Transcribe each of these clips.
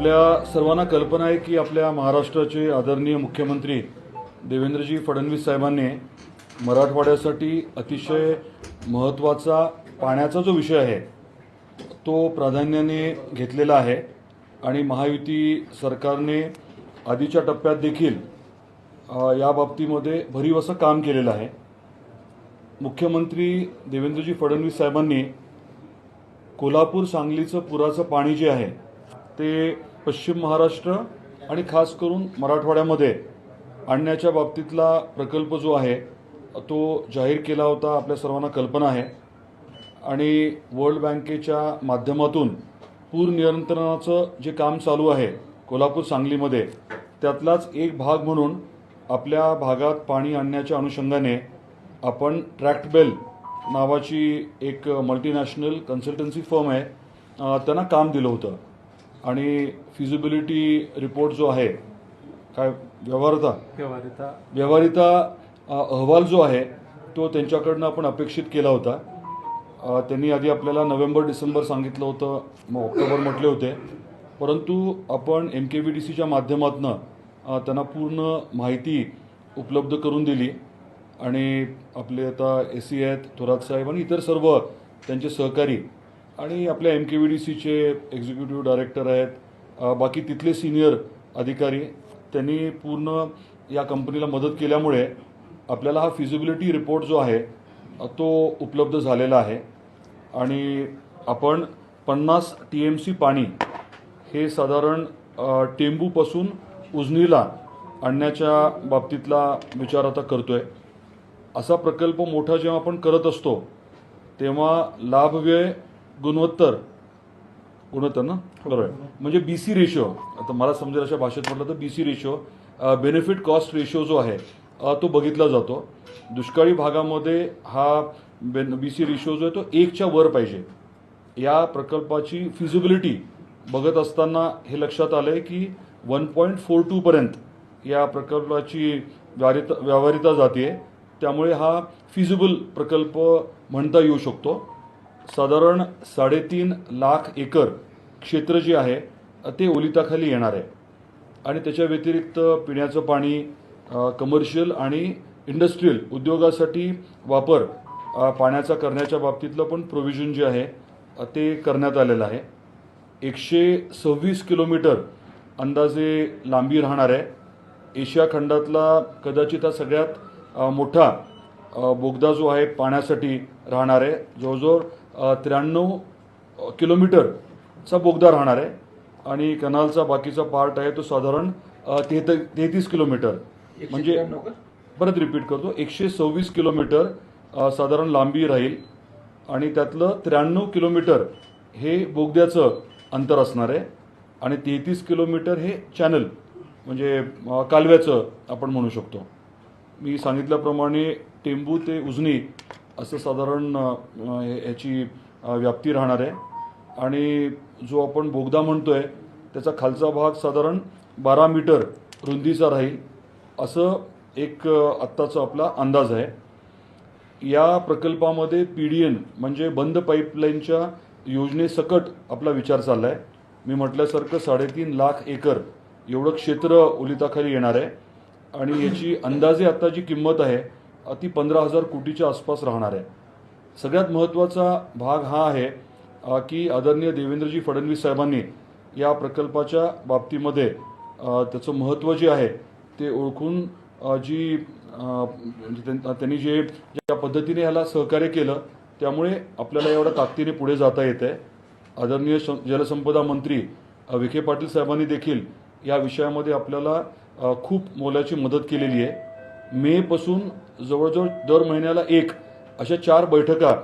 आपल्या सर्वांना कल्पना आहे की आपल्या महाराष्ट्राचे आदरणीय मुख्यमंत्री देवेंद्रजी फडणवीस साहेबांनी मराठवाड्यासाठी अतिशय महत्त्वाचा पाण्याचा जो विषय आहे तो प्राधान्याने घेतलेला आहे. आणि महायुती सरकारने आधीच्या टप्प्यात देखील या बाबतीमध्ये भरीव असं काम केलेलं आहे. मुख्यमंत्री देवेंद्रजी फडणवीस साहेबांनी कोल्हापूर सांगलीचं पुराचं पाणी जे आहे ते पश्चिम महाराष्ट्र आणि खास करून मराठवाड्यामध्ये आणण्याच्या बाबतीतला प्रकल्प जो आहे तो जाहीर केला होता आपल्या सर्वांना कल्पना आहे. आणि वर्ल्ड बँकेच्या माध्यमातून पूर नियंत्रणाचं जे काम चालू आहे कोल्हापूर सांगलीमध्ये त्यातलाच एक भाग म्हणून आपल्या भागात पाणी आणण्याच्या अनुषंगाने आपण ट्रॅक्टबेल नावाची एक मल्टीनॅशनल कन्सल्टन्सी फर्म आहे त्यांना काम दिलं होतं. आणि फिजिबिलिटी रिपोर्ट जो आहे काय व्यवहारता? व्यवहारिता. व्यवहारिता अहवाल जो आहे तो त्यांच्याकडनं आपण अपेक्षित केला होता. त्यांनी आधी आपल्याला नोव्हेंबर डिसेंबर सांगितलं होतं मग ऑक्टोबर म्हटले होते. परंतु आपण एम के व्ही डी सीच्या माध्यमातून त्यांना पूर्ण माहिती उपलब्ध करून दिली. आणि आपले आता ए सी आहेत थोरात साहेब आणि इतर सर्व त्यांचे सहकारी आणि आपल्या एम के व्ही डी सीचे एक्झिक्युटिव्ह डायरेक्टर आहेत. बाकी तिथले सिनियर अधिकारी त्यांनी पूर्ण या कंपनीला मदत केल्यामुळे आपल्याला हा फिजिबिलिटी रिपोर्ट जो आहे तो उपलब्ध झालेला आहे. आणि आपण पन्नास टी एम सी पाणी हे साधारण टेंबूपासून उजनीला आणण्याच्या बाबतीतला विचार आता करतो आहे असा प्रकल्प मोठा जेव्हा आपण करत असतो तेव्हा लाभ व्यय गुणवत्तर गुणवत्तर ना? बरोबर म्हणजे बी सी रेशो आता मला समजेल अशा भाषेत म्हटलं तर B C ratio benefit cost ratio जो आहे तो बघितला जातो. दुष्काळी भागामध्ये हा बेन बी सी रेशो जो आहे तो एकच्या वर पाहिजे. या प्रकल्पाची फिजिबिलिटी बघत असताना हे लक्षात आलं आहे की वन पॉईंट फोर टूपर्यंत या प्रकल्पाची व्यारिता व्यावहारिता जाते त्यामुळे हा फिजिबल प्रकल्प म्हणता येऊ शकतो. साधारण साडेतीन लाख एकर क्षेत्र जे आहे ते ओलिताखाली येणार आहे. आणि त्याच्या व्यतिरिक्त पिण्याचं पाणी कमर्शियल आणि इंडस्ट्रीयल उद्योगासाठी वापर पाण्याचा करण्याच्या बाबतीतलं पण प्रोव्हिजन जे आहे ते करण्यात आलेलं आहे. एकशे सव्वीस किलोमीटर अंदाजे लांबी राहणार आहे. एशिया खंडातला कदाचित हा सगळ्यात मोठा बोगदा जो आहे पाण्यासाठी राहणार आहे. जवळजवळ त्र्याण्णव किलोमीटरचा बोगदा राहणार आहे. आणि कनालचा बाकीचा पार्ट आहे तो साधारण तेहत तेहतीस किलोमीटर. म्हणजे परत रिपीट करतो. एकशे सव्वीस किलोमीटर साधारण लांबी राहील. आणि त्यातलं त्र्याण्णव किलोमीटर हे बोगद्याचं अंतर असणार आहे. आणि तेहतीस किलोमीटर हे चॅनल म्हणजे कालव्याचं आपण म्हणू शकतो. मी सांगितल्याप्रमाणे टेंबू ते उजनी असं साधारण याची व्याप्ती राहणार आहे. आणि जो आपण बोगदा म्हणतो आहे त्याचा खालचा भाग साधारण बारा मीटर रुंदीचा राहील असं एक आत्ताचा आपला अंदाज आहे. या प्रकल्पामध्ये पी डी एन म्हणजे बंद पाईपलाईनच्या योजनेसकट आपला विचार चालला आहे मी म्हटल्यासारखं साडेतीन लाख एकर एवढं क्षेत्र ओलिताखाली येणार आहे. आणि याची अंदाजे आता जी किंमत आहे ती पंधरा हजार कोटीच्या आसपास राहणार आहे. सगळ्यात महत्त्वाचा भाग हा आहे की आदरणीय देवेंद्रजी फडणवीस साहेबांनी या प्रकल्पाच्या बाबतीमध्ये त्याचं महत्त्व जे आहे ते ओळखून जी म्हणजे त्यां- त्यांनी जे ज्या पद्धतीने ह्याला सहकार्य केलं त्यामुळे आपल्याला एवढ्या ताकदीने पुढे जाता येत आहे. आदरणीय जलसंपदा मंत्री विखे पाटील साहेबांनी देखील या विषयामध्ये आपल्याला खूप मोलाची मदत केलेली आहे. मेपासून जवळजवळ दर महिन्याला एक अशा चार बैठका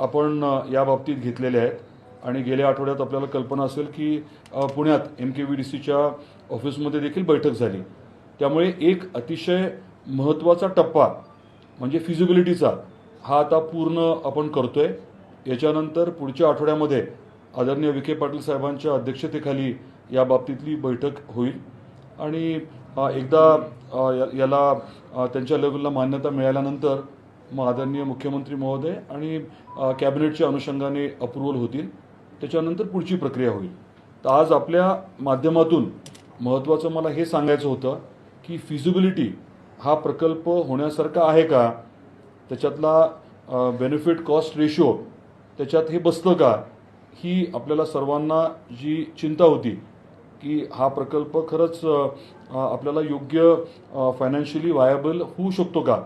आपण या बाबतीत घेतलेल्या आहेत. आणि गेल्या आठवड्यात आपल्याला कल्पना असेल की पुण्यात एम के व्ही डी सीच्या ऑफिसमध्ये देखील बैठक झाली. त्यामुळे एक अतिशय महत्त्वाचा टप्पा म्हणजे फिजिबिलिटीचा हा आता पूर्ण आपण करतो आहे याच्यानंतर पुढच्या आठवड्यामध्ये आदरणीय विखे पाटील साहेबांच्या अध्यक्षतेखाली या बाबतीतली बैठक होईल. आणि एकदा या- याला त्यांच्या लेवलला मान्यता मिळाल्यानंतर मग आदरणीय मुख्यमंत्री महोदय आणि कॅबिनेटच्या अनुषंगाने अप्रुव्हल होतील. त्याच्यानंतर पुढची प्रक्रिया होईल. तर आज आपल्या माध्यमातून महत्त्वाचं मला हे सांगायचं होतं की फिजिबिलिटी हा प्रकल्प होण्यासारखा आहे का? त्याच्यातला बेनिफिट कॉस्ट रेशो त्याच्यात हे बसतं का? ही आपल्याला सर्वांना जी चिंता होती की हा प्रकल्प खरंच आपल्याला योग्य फायनान्शियली वायबल होऊ शकतो का?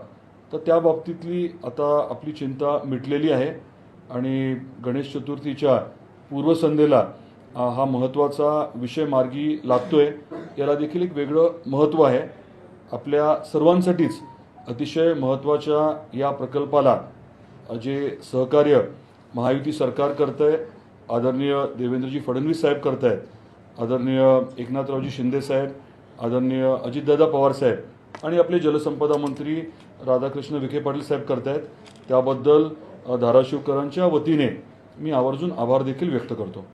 तर त्या बाबतीतली आता आपली चिंता मिटलेली आहे. आणि गणेश चतुर्थीच्या पूर्वसंध्येला हा महत्त्वाचा विषय मार्गी लागतोय. याला देखील एक वेगळं महत्त्व आहे. आपल्या सर्वांसाठीच अतिशय महत्त्वाच्या या प्रकल्पाला जे सहकार्य महायुती सरकार करत आहे आदरणीय देवेंद्रजी फडणवीस साहेब करत आहेत आदरणीय एकनाथरावजी शिंदे साहेब आदरणीय अजितदादा पवार साहेब आणि आपले जलसंपदा मंत्री राधाकृष्ण विखे पाटील साहेब करत आहेत त्याबद्दल धाराशिवकरांच्या वतीने मी आवर्जून आभार देखील व्यक्त करतो.